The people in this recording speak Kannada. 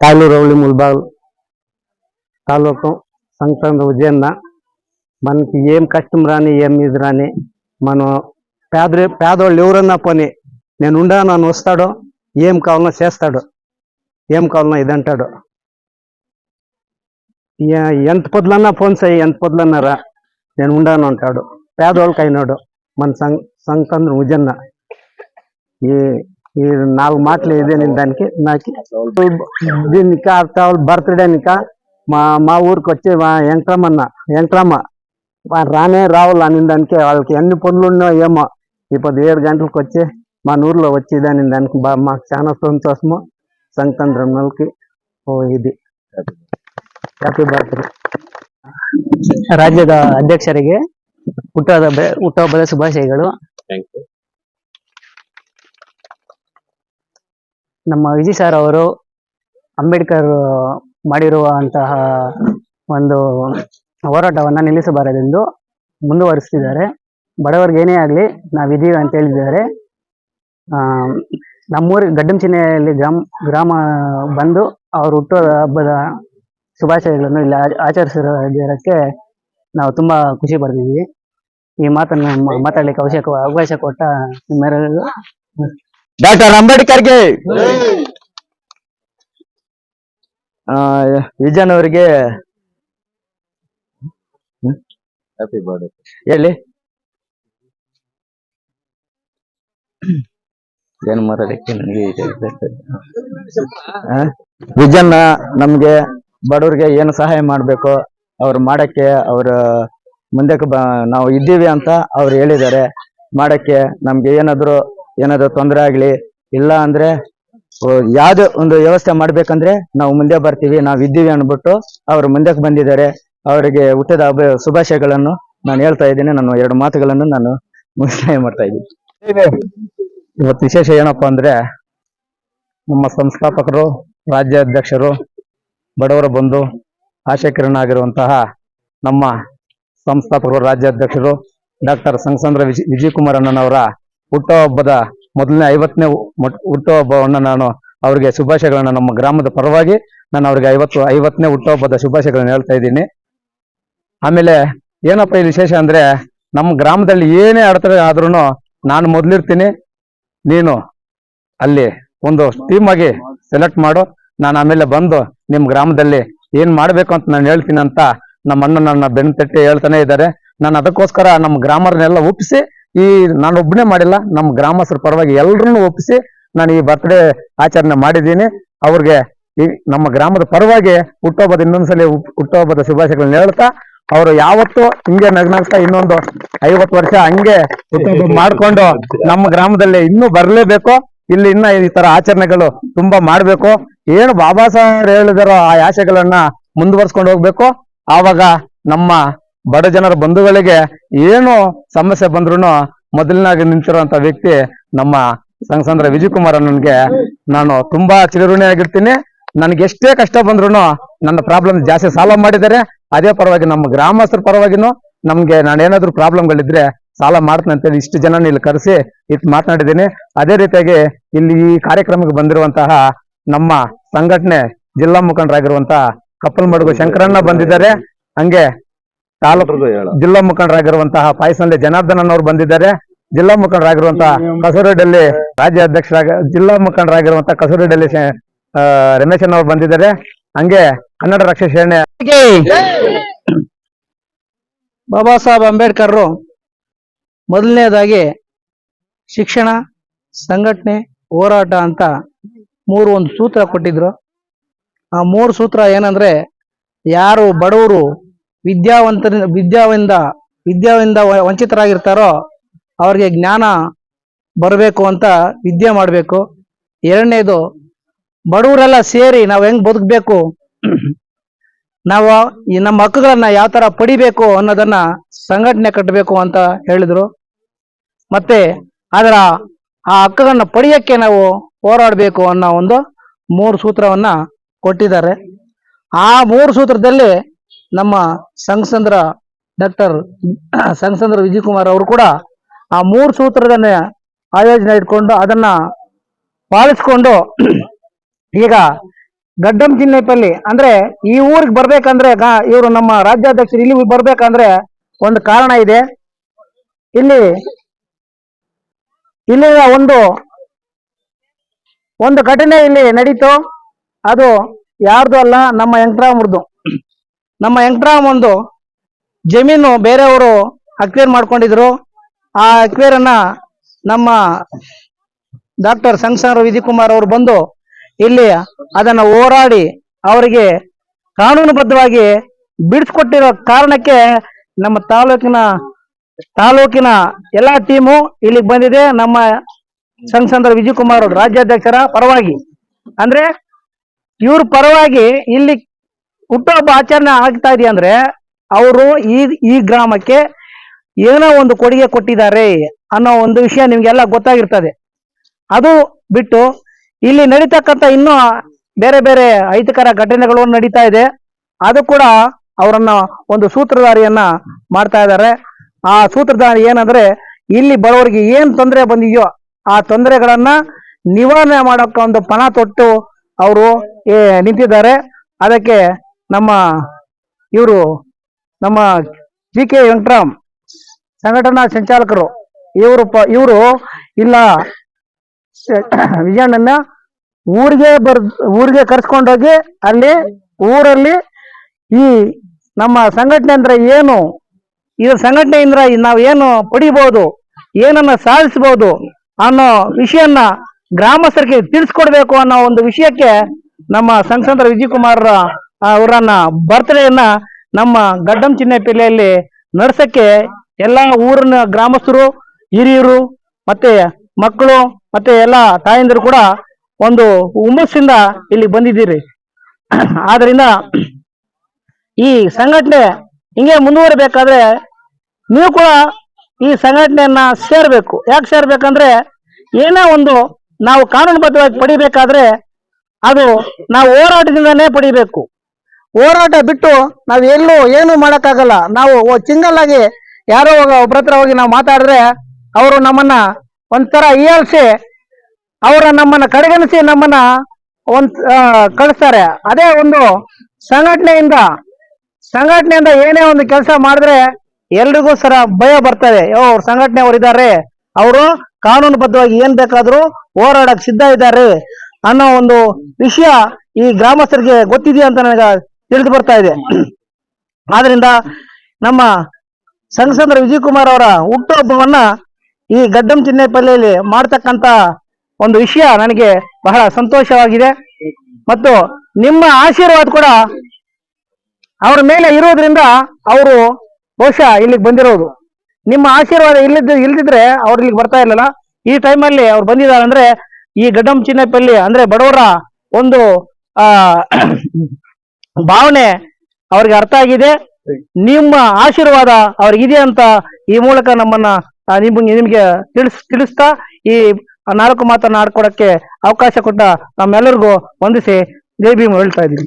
తాలూరు రౌలి ముల్బాల్ తాలూకు సంక్రాంతి ఉదయాన్న మనకి ఏం కష్టం రాని ఏం ఇది రాని మనం పేద పేదవాళ్ళు ఎవరన్నా పోని నేను ఉండా నన్ను వస్తాడు ఏం కావాలన్నా చేస్తాడు ఏం కావాలన్నా ఇదంటాడు ఎంత పొద్దులన్నా ఫోన్ చేయి ఎంత పొద్దులన్నారా నేను ఉండాను అంటాడు. పేదవాళ్ళకి అయినాడు మన సం సంక్రాంతి ఉజన్న ఈ ఈ నాలుగు మాటలు ఇదే నేను దానికి నాకు దీనికి బర్త్డే ఇంకా మా మా ఊరికి వచ్చి మా వెంకటరమన్న వెంకటరమ్మ వా- రానే రావాలి అని దానికి వాళ్ళకి ఎన్ని పనులు ఉన్నాయో ఏమో ఇప్పుడు ఏడు గంటలకు వచ్చి మా ఊర్లో వచ్చి దాని దానికి బా మాకు చాలా సంతోషము సంక్రాంతి ఓ ఇది హ్యాపీ బర్త్డే ರಾಜ್ಯದ ಅಧ್ಯಕ್ಷರಿಗೆ ಹುಟ್ಟುಹಬ್ಬದ ಬೆ- ಹುಟ್ಟುಹಬ್ಬದ ಶುಭಾಶಯಗಳು ನಮ್ಮ ವಿಜಿ ಸರ್ ಅವರು ಅಂಬೇಡ್ಕರ್ ಮಾಡಿರುವಂತಹ ಒಂದು ಹೋರಾಟವನ್ನು ನಿಲ್ಲಿಸಬಾರದೆಂದು ಮುಂದುವರಿಸ್ತಿದ್ದಾರೆ. ಬಡವರಿಗೆ ಏನೇ ಆಗಲಿ ನಾವಿದೀವಿ ಅಂತ ಹೇಳಿದ್ದಾರೆ. ನಮ್ಮೂರಿ ಗಡ್ಡಂಚಿನೆಯಲ್ಲಿ ಗ್ರಾಮ ಗ್ರಾಮ ಬಂದು ಅವರು ಹುಟ್ಟುವ ಹಬ್ಬದ ಶುಭಾಶಯಗಳನ್ನು ಇಲ್ಲಿ ಆಚರಿಸಿರೋದಕ್ಕೆ ನಾವು ತುಂಬಾ ಖುಷಿ ಪಡ್ತಿದ್ದೀವಿ ಈ ಮಾತನ್ನು ಮಾತಾಡ್ಲಿಕ್ಕೆ ಅವಶ್ಯಕ, ಅವಕಾಶ ಕೊಟ್ಟ ನಿಮ್ಮೆಲ್ಲರಿಗೂ. ಡಾಕ್ಟರ್ ಅಂಬೇಡ್ಕರ್ಗೆ. ವಿಜಯನ್ ಅವರಿಗೆ. ಹೇಳಿ. ಏನು ಮಾತಾಡಕ್ಕೆ ನನಗೆ ವಿಜನ್ ನಮ್ಗೆ ಬಡವ್ರಿಗೆ ಏನು ಸಹಾಯ ಮಾಡ್ಬೇಕು ಅವ್ರು ಮಾಡಕ್ಕೆ ಅವ್ರ ಮುಂದಕ್ಕೆ ಬ ನಾವು ಇದ್ದೀವಿ ಅಂತ ಅವ್ರು ಹೇಳಿದ್ದಾರೆ. ಮಾಡಕ್ಕೆ ನಮ್ಗೆ ಏನಾದ್ರು ಏನಾದ್ರು ತೊಂದರೆ ಆಗ್ಲಿ, ಇಲ್ಲ ಅಂದ್ರೆ ಯಾವುದೇ ಒಂದು ವ್ಯವಸ್ಥೆ ಮಾಡ್ಬೇಕಂದ್ರೆ ನಾವು ಮುಂದೆ ಬರ್ತೀವಿ, ನಾವು ಇದ್ದೀವಿ ಅನ್ಬಿಟ್ಟು ಅವ್ರು ಮುಂದಕ್ಕೆ ಬಂದಿದ್ದಾರೆ. ಅವರಿಗೆ ಹುಟ್ಟದ ಹಬ್ಬ, ಶುಭಾಶಯಗಳನ್ನು ನಾನು ಹೇಳ್ತಾ ಇದ್ದೀನಿ. ನಾನು ಎರಡು ಮಾತುಗಳನ್ನು ನಾನು ಮುಗಿಸ್ತಾಯ ಮಾಡ್ತಾ ಇದ್ದೀನಿ. ಇವತ್ತು ವಿಶೇಷ ಏನಪ್ಪಾ ಅಂದ್ರೆ, ನಮ್ಮ ಸಂಸ್ಥಾಪಕರು, ರಾಜ್ಯಾಧ್ಯಕ್ಷರು, ಬಡವರ ಬಂಧು ಆಶಯಕಿರಣಾಗಿರುವಂತಹ ನಮ್ಮ ಸಂಸ್ಥಾಪಕರು, ರಾಜ್ಯಾಧ್ಯಕ್ಷರು, ಡಾಕ್ಟರ್ ಸಂಗಸಂದ್ರ ವಿಜಯ್ ವಿಜಯ್ ಕುಮಾರ್ ಅಣ್ಣನವರ ಹುಟ್ಟುಹಬ್ಬದ ಮೊದಲನೇ ಐವತ್ತನೇ ಹುಟ್ಟುಹಬ್ಬವನ್ನು ನಾನು ಅವರಿಗೆ ಶುಭಾಶಯಗಳನ್ನು ನಮ್ಮ ಗ್ರಾಮದ ಪರವಾಗಿ ನಾನು ಅವರಿಗೆ ಐವತ್ತು, ಐವತ್ತನೇ ಹುಟ್ಟುಹಬ್ಬದ ಶುಭಾಶಯಗಳನ್ನು ಹೇಳ್ತಾ ಇದ್ದೀನಿ. ಆಮೇಲೆ ಏನಪ್ಪ ಇಲ್ಲಿ ವಿಶೇಷ ಅಂದ್ರೆ ನಮ್ಮ ಗ್ರಾಮದಲ್ಲಿ ಏನೇ ಆಡ್ತಾರೆ ಆದ್ರೂ ನಾನು ಮೊದಲಿರ್ತೀನಿ, ನೀನು ಅಲ್ಲಿ ಒಂದು ಟೀಮ್ ಆಗಿ ಸೆಲೆಕ್ಟ್ ಮಾಡು, ನಾನು ಆಮೇಲೆ ಬಂದು ನಿಮ್ಮ ಗ್ರಾಮದಲ್ಲಿ ಏನು ಮಾಡಬೇಕು ಅಂತ ನಾನು ಹೇಳ್ತೀನಿ ಅಂತ ನಮ್ಮ ಅಣ್ಣ ನನ್ನ ಬೆನ್ನು ತಟ್ಟಿ ಹೇಳ್ತಾನೆ ಇದ್ದಾರೆ. ನಾನು ಅದಕ್ಕೋಸ್ಕರ ನಮ್ಮ ಗ್ರಾಮರನ್ನೆಲ್ಲ ಒಪ್ಪಿಸಿ ಈ ನಾನು ಒಬ್ಬನೇ ಮಾಡಿಲ್ಲ, ನಮ್ಮ ಗ್ರಾಮಸ್ಥರ ಪರವಾಗಿ ಎಲ್ಲರನ್ನು ಒಪ್ಪಿಸಿ ನಾನು ಈ ಬರ್ತ್ಡೇ ಆಚರಣೆ ಮಾಡಿದ್ದೀನಿ. ಅವ್ರಿಗೆ ಈ ನಮ್ಮ ಗ್ರಾಮದ ಪರವಾಗಿ ಹುಟ್ಟುಹಬ್ಬದ ಇನ್ನೊಂದ್ಸಲಿ ಹುಟ್- ಹುಟ್ಟುಹಬ್ಬದ ಶುಭಾಶಯಗಳನ್ನ ಹೇಳ್ತಾ, ಅವರು ಯಾವತ್ತು ಹಿಂಗೆ ನಗ್ನಾಗ್ತಾ ಇನ್ನೊಂದು ಐವತ್ತು ವರ್ಷ ಹಂಗೆ ಹುಟ್ಟುಹಬ್ಬ ಮಾಡ್ಕೊಂಡು ನಮ್ಮ ಗ್ರಾಮದಲ್ಲಿ ಇನ್ನೂ ಬರ್ಲೇಬೇಕು. ಇಲ್ಲಿ ಇನ್ನ ಈ ತರ ಆಚರಣೆಗಳು ತುಂಬಾ ಮಾಡ್ಬೇಕು. ಏನು ಬಾಬಾ ಸಾಹೇಬ್ ಹೇಳಿದಾರೋ ಆ ಆಶೆಗಳನ್ನ ಮುಂದುವರ್ಸ್ಕೊಂಡು ಹೋಗ್ಬೇಕು. ಆವಾಗ ನಮ್ಮ ಬಡ ಜನರ ಬಂಧುಗಳಿಗೆ ಏನು ಸಮಸ್ಯೆ ಬಂದ್ರು ಮೊದಲಿನಾಗಿ ನಿಂತಿರುವಂತ ವ್ಯಕ್ತಿ ನಮ್ಮ ಸಂಸಂದ್ರ ವಿಜಯ್ ಕುಮಾರ್ ನಾನು ತುಂಬಾ ಚಿರಋಣಿಯಾಗಿರ್ತೀನಿ. ನನ್ಗೆ ಎಷ್ಟೇ ಕಷ್ಟ ಬಂದ್ರು ನನ್ನ ಪ್ರಾಬ್ಲಮ್ ಜಾಸ್ತಿ ಸಾಲ್ವ್ ಮಾಡಿದ್ದಾರೆ. ಅದೇ ಪರವಾಗಿ ನಮ್ಮ ಗ್ರಾಮಸ್ಥರ ಪರವಾಗಿನೂ ನಮ್ಗೆ ನಾನೇನಾದ್ರೂ ಪ್ರಾಬ್ಲಮ್ಗಳಿದ್ರೆ ಸಾಲ ಮಾಡ್ತೀನಿ ಅಂತೇಳಿ ಇಷ್ಟು ಜನ ಇಲ್ಲಿ ಕರೆಸಿ ಇಟ್ಟು ಮಾತನಾಡಿದ್ದೀನಿ. ಅದೇ ರೀತಿಯಾಗಿ ಇಲ್ಲಿ ಈ ಕಾರ್ಯಕ್ರಮಕ್ಕೆ ಬಂದಿರುವಂತಹ ನಮ್ಮ ಸಂಘಟನೆ ಜಿಲ್ಲಾ ಮುಖಂಡರಾಗಿರುವಂತಹ ಕಪ್ಪಲ್ಮಡುಗು ಶಂಕರಣ್ಣ ಬಂದಿದ್ದಾರೆ. ಹಂಗೆ ತಾಲೂಕು ಜಿಲ್ಲಾ ಮುಖಂಡರಾಗಿರುವಂತಹ ಪಾಯಸಂದೆ ಜನಾರ್ದನ್ ಅವರು ಬಂದಿದ್ದಾರೆ. ಜಿಲ್ಲಾ ಮುಖಂಡರಾಗಿರುವಂತಹ ಕಸೂರಡಲ್ಲಿ ರಾಜ್ಯ ಅಧ್ಯಕ್ಷರಾಗ ಜಿಲ್ಲಾ ಮುಖಂಡರಾಗಿರುವಂತಹ ಕಸೂರಡಲ್ಲಿ ರಮೇಶ್ ರಮೇಶನ್ ಅವರು ಬಂದಿದ್ದಾರೆ. ಹಂಗೆ ಕನ್ನಡ ರಕ್ಷಾ ಸೇನೆ ಬಾಬಾ ಸಾಹೇಬ್ ಅಂಬೇಡ್ಕರ್ ಮೊದಲನೇದಾಗಿ ಶಿಕ್ಷಣ ಸಂಘಟನೆ ಹೋರಾಟ ಅಂತ ಮೂರು ಒಂದು ಸೂತ್ರ ಕೊಟ್ಟಿದ್ರು. ಆ ಮೂರು ಸೂತ್ರ ಏನಂದ್ರೆ ಯಾರು ಬಡವರು ವಿದ್ಯಾವಂತರ, ವಿದ್ಯಾವಿಂದ ವಿದ್ಯಾವಿಂದ ವಂಚಿತರಾಗಿರ್ತಾರೋ ಅವ್ರಿಗೆ ಜ್ಞಾನ ಬರಬೇಕು ಅಂತ ವಿದ್ಯೆ ಮಾಡಬೇಕು. ಎರಡನೇದು, ಬಡವರೆಲ್ಲ ಸೇರಿ ನಾವು ಹೆಂಗ್ ಬದುಕಬೇಕು? ನಾವು ನಮ್ಮ ಹಕ್ಕುಗಳನ್ನ ಯಾವ ತರ ಪಡಿಬೇಕು ಅನ್ನೋದನ್ನ ಸಂಘಟನೆ ಕಟ್ಟಬೇಕು ಅಂತ ಹೇಳಿದರು. ಮತ್ತೆ ಅದರ, ಆ ಹಕ್ಕುಗಳನ್ನ ಪಡೆಯಕ್ಕೆ ನಾವು ಹೋರಾಡಬೇಕು ಅನ್ನೋ ಒಂದು ಮೂರು ಸೂತ್ರವನ್ನ ಕೊಟ್ಟಿದ್ದಾರೆ. ಆ ಮೂರು ಸೂತ್ರದಲ್ಲಿ ನಮ್ಮ ಸಂಘಸಂದ್ರ ಡಾಕ್ಟರ್ ಸಂಘಸಂದ್ರ ವಿಜಯ್ ಕುಮಾರ್ ಅವರು ಕೂಡ ಆ ಮೂರು ಸೂತ್ರದನ್ನ ಆಯೋಜನೆ ಇಟ್ಕೊಂಡು ಅದನ್ನ ಪಾಲಿಸ್ಕೊಂಡು ಈಗ ಗಡ್ಡಂ ಚಿನ್ನೈಪಲ್ಲಿ ಅಂದ್ರೆ ಈ ಊರಿಗೆ ಬರ್ಬೇಕಂದ್ರೆ ಇವರು ನಮ್ಮ ರಾಜ್ಯಾಧ್ಯಕ್ಷರು ಇಲ್ಲಿ ಬರ್ಬೇಕಂದ್ರೆ ಒಂದು ಕಾರಣ ಇದೆ. ಇಲ್ಲಿ ಇಲ್ಲಿನ ಒಂದು ಒಂದು ಘಟನೆ ಇಲ್ಲಿ ನಡೀತು. ಅದು ಯಾರ್ದು ಅಲ್ಲ ನಮ್ಮ ವೆಂಕಟರಾಮರ್ದು ನಮ್ಮ ವೆಂಕಟರಾಮ್ ಒಂದು ಜಮೀನು ಬೇರೆಯವರು ಅಕ್ವೇರ್ ಮಾಡ್ಕೊಂಡಿದ್ರು. ಆ ಅಕ್ವೇರ್ ಅನ್ನ ನಮ್ಮ ಡಾಕ್ಟರ್ ಸಂಸಾರ ವಿಧಿಕುಮಾರ್ ಅವರು ಬಂದು ಇಲ್ಲಿ ಅದನ್ನ ಹೋರಾಡಿ ಅವರಿಗೆ ಕಾನೂನುಬದ್ಧವಾಗಿ ಬಿಡಿಸ್ಕೊಟ್ಟಿರೋ ಕಾರಣಕ್ಕೆ ನಮ್ಮ ತಾಲೂಕಿನ ತಾಲೂಕಿನ ಎಲ್ಲಾ ಟೀಮು ಇಲ್ಲಿಗೆ ಬಂದಿದೆ. ನಮ್ಮ ಸಂಸಂದ್ರ ವಿಜಯ್ ಕುಮಾರ್ ಅವರು ರಾಜ್ಯಾಧ್ಯಕ್ಷರ ಪರವಾಗಿ. ಅಂದ್ರೆ ಇವ್ರ ಪರವಾಗಿ ಇಲ್ಲಿ ಹುಟ್ಟುಹಬ್ಬ ಆಚರಣೆ ಆಗ್ತಾ ಇದೆ ಅಂದ್ರೆ ಅವರು ಈ ಈ ಗ್ರಾಮಕ್ಕೆ ಏನೋ ಒಂದು ಕೊಡುಗೆ ಕೊಟ್ಟಿದ್ದಾರೆ ಅನ್ನೋ ಒಂದು ವಿಷಯ ನಿಮ್ಗೆಲ್ಲ ಗೊತ್ತಾಗಿರ್ತದೆ. ಅದು ಬಿಟ್ಟು ಇಲ್ಲಿ ನಡೀತಕ್ಕಂಥ ಇನ್ನೂ ಬೇರೆ ಬೇರೆ ಅಹಿತಕರ ಘಟನೆಗಳು ನಡೀತಾ ಇದೆ. ಅದು ಕೂಡ ಅವರನ್ನ ಒಂದು ಸೂತ್ರಧಾರಿಯನ್ನ ಮಾಡ್ತಾ ಇದ್ದಾರೆ. ಆ ಸೂತ್ರಧಾರಿ ಏನಂದ್ರೆ ಇಲ್ಲಿ ಬರೋರಿಗೆ ಏನ್ ತೊಂದರೆ ಬಂದಿದೆಯೋ ಆ ತೊಂದರೆಗಳನ್ನ ನಿವಾರಣೆ ಮಾಡೋಕೆ ಒಂದು ಪಣ ತೊಟ್ಟು ಅವರು ನಿಂತಿದ್ದಾರೆ. ಅದಕ್ಕೆ ನಮ್ಮ ಇವರು, ನಮ್ಮ ಜಿ ಕೆ ವೆಂಕಟರಾಮ್ ಸಂಘಟನಾ ಸಂಚಾಲಕರು. ಇವರು ಪ, ಇವರು ಇಲ್ಲ ವಿಜಯಣ್ಣನ ಊರಿಗೆ ಬರ್, ಊರಿಗೆ ಕರ್ಸ್ಕೊಂಡೋಗಿ ಅಲ್ಲಿ, ಊರಲ್ಲಿ ಈ ನಮ್ಮ ಸಂಘಟನೆ ಅಂದ್ರೆ ಏನು? ಇದ್ರ ಸಂಘಟನೆಯಿಂದ ನಾವು ಏನು ಪಡಿಬಹುದು ಏನನ್ನ ಸಾಧಿಸಬಹುದು ಅನ್ನೋ ವಿಷಯನ್ನ ಗ್ರಾಮಸ್ಥರಿಗೆ ತಿಳಿಸ್ಕೊಡ್ಬೇಕು ಅನ್ನೋ ಒಂದು ವಿಷಯಕ್ಕೆ ನಮ್ಮ ಸಂಸಂದ್ರ ವಿಜಯ್ ಕುಮಾರ್ ಅವರನ್ನ ಬರ್ತ್ಡೇಯನ್ನ ನಮ್ಮ ಗಡ್ಡಂ ಚಿನ್ನಪಲ್ಲಿಯಲ್ಲಿ ನಡ್ಸಕ್ಕೆ ಎಲ್ಲಾ ಊರಿನ ಗ್ರಾಮಸ್ಥರು, ಹಿರಿಯರು ಮತ್ತೆ ಮಕ್ಕಳು ಮತ್ತೆ ಎಲ್ಲ ತಾಯಂದಿರು ಕೂಡ ಒಂದು ಹುಮ್ಮಸ್ಸಿಂದ ಇಲ್ಲಿ ಬಂದಿದ್ದೀರಿ. ಆದ್ರಿಂದ ಈ ಸಂಘಟನೆ ಹಿಂಗೆ ಮುಂದುವರಿಬೇಕಾದ್ರೆ ನೀವು ಕೂಡ ಈ ಸಂಘಟನೆಯನ್ನ ಸೇರ್ಬೇಕು. ಯಾಕೆ ಸೇರ್ಬೇಕಂದ್ರೆ ಏನೇ ಒಂದು ನಾವು ಕಾನೂನುಬದ್ಧವಾಗಿ ಪಡಿಬೇಕಾದ್ರೆ ಅದು ನಾವು ಹೋರಾಟದಿಂದನೇ ಪಡಿಬೇಕು. ಹೋರಾಟ ಬಿಟ್ಟು ನಾವು ಎಲ್ಲೂ ಏನು ಮಾಡಕ್ಕಾಗಲ್ಲ. ನಾವು ಸಿಂಗಲ್ ಆಗಿ ಯಾರೋ ಒಬ್ಬರ ಹತ್ರ ಹೋಗಿ ನಾವು ಮಾತಾಡಿದ್ರೆ ಅವರು ನಮ್ಮನ್ನ ಒಂಥರ ಇಯಾಲ್ಸಿ ಅವರ ನಮ್ಮನ್ನ ಕಡೆಗಣಿಸಿ ನಮ್ಮನ್ನ ಒಂದ್ ಕಳಿಸ್ತಾರೆ. ಅದೇ ಒಂದು ಸಂಘಟನೆಯಿಂದ ಸಂಘಟನೆಯಿಂದ ಏನೇ ಒಂದು ಕೆಲಸ ಮಾಡಿದ್ರೆ ಎಲ್ರಿಗೂ ಸರ ಭಯ ಬರ್ತದೆ. ಯೋ, ಅವ್ರ ಸಂಘಟನೆ ಅವ್ರು ಇದ್ದಾರೆ ಅವರು ಕಾನೂನುಬದ್ಧವಾಗಿ ಏನ್ ಬೇಕಾದ್ರೂ ಹೋರಾಡಕ್ ಸಿದ್ಧ ಇದ್ದಾರೆ ಅನ್ನೋ ಒಂದು ವಿಷಯ ಈ ಗ್ರಾಮಸ್ಥರಿಗೆ ಗೊತ್ತಿದೆಯಾ ಅಂತ ನನಗೆ ತಿಳಿದು ಬರ್ತಾ ಇದೆ. ಆದ್ರಿಂದ ನಮ್ಮ ಸಂಘಸಂದ್ರ ವಿಜಯ್ ಕುಮಾರ್ ಅವರ ಹುಟ್ಟುಹಬ್ಬವನ್ನ ಈ ಗಡ್ಡಂ ಚಿನ್ನಪಲ್ಲಿಯಲ್ಲಿ ಮಾಡ್ತಕ್ಕಂತ ಒಂದು ವಿಷಯ ನನಗೆ ಬಹಳ ಸಂತೋಷವಾಗಿದೆ. ಮತ್ತು ನಿಮ್ಮ ಆಶೀರ್ವಾದ ಕೂಡ ಅವರ ಮೇಲೆ ಇರೋದ್ರಿಂದ ಅವರು ಬಹುಶಃ ಇಲ್ಲಿಗೆ ಬಂದಿರೋದು. ನಿಮ್ಮ ಆಶೀರ್ವಾದ ಇಲ್ಲದ ಇಲ್ದಿದ್ರೆ ಅವ್ರು ಇಲ್ಲಿಗೆ ಬರ್ತಾ ಇರಲಿಲ್ಲ ಈ ಟೈಮಲ್ಲಿ ಅವ್ರು ಬಂದಿದ್ದಾರೆ ಅಂದ್ರೆ ಈ ಗಡ್ಡಂ ಚಿನ್ನಪಲ್ಲಿ ಅಂದ್ರೆ ಬಡವರ ಒಂದು, ಆ ಭಾವನೆ ಅವ್ರಿಗೆ ಅರ್ಥ ಆಗಿದೆ. ನಿಮ್ಮ ಆಶೀರ್ವಾದ ಅವ್ರಿಗಿದೆ ಅಂತ ಈ ಮೂಲಕ ನಮ್ಮನ್ನ ಆ, ನಿಮ್ಗೆ ನಿಮ್ಗೆ ತಿಳಿಸ್ ತಿಳಿಸ್ತಾ ಈ ನಾಲ್ಕು ಮಾತನ್ನ ಆಡ್ಕೊಡಕ್ಕೆ ಅವಕಾಶ ಕೊಟ್ಟ ನಮ್ಮೆಲ್ಲರಿಗೂ ವಂದಿಸಿ ಜೈ ಭೀಮ್ ಹೇಳ್ತಾ ಇದ್ದೀನಿ.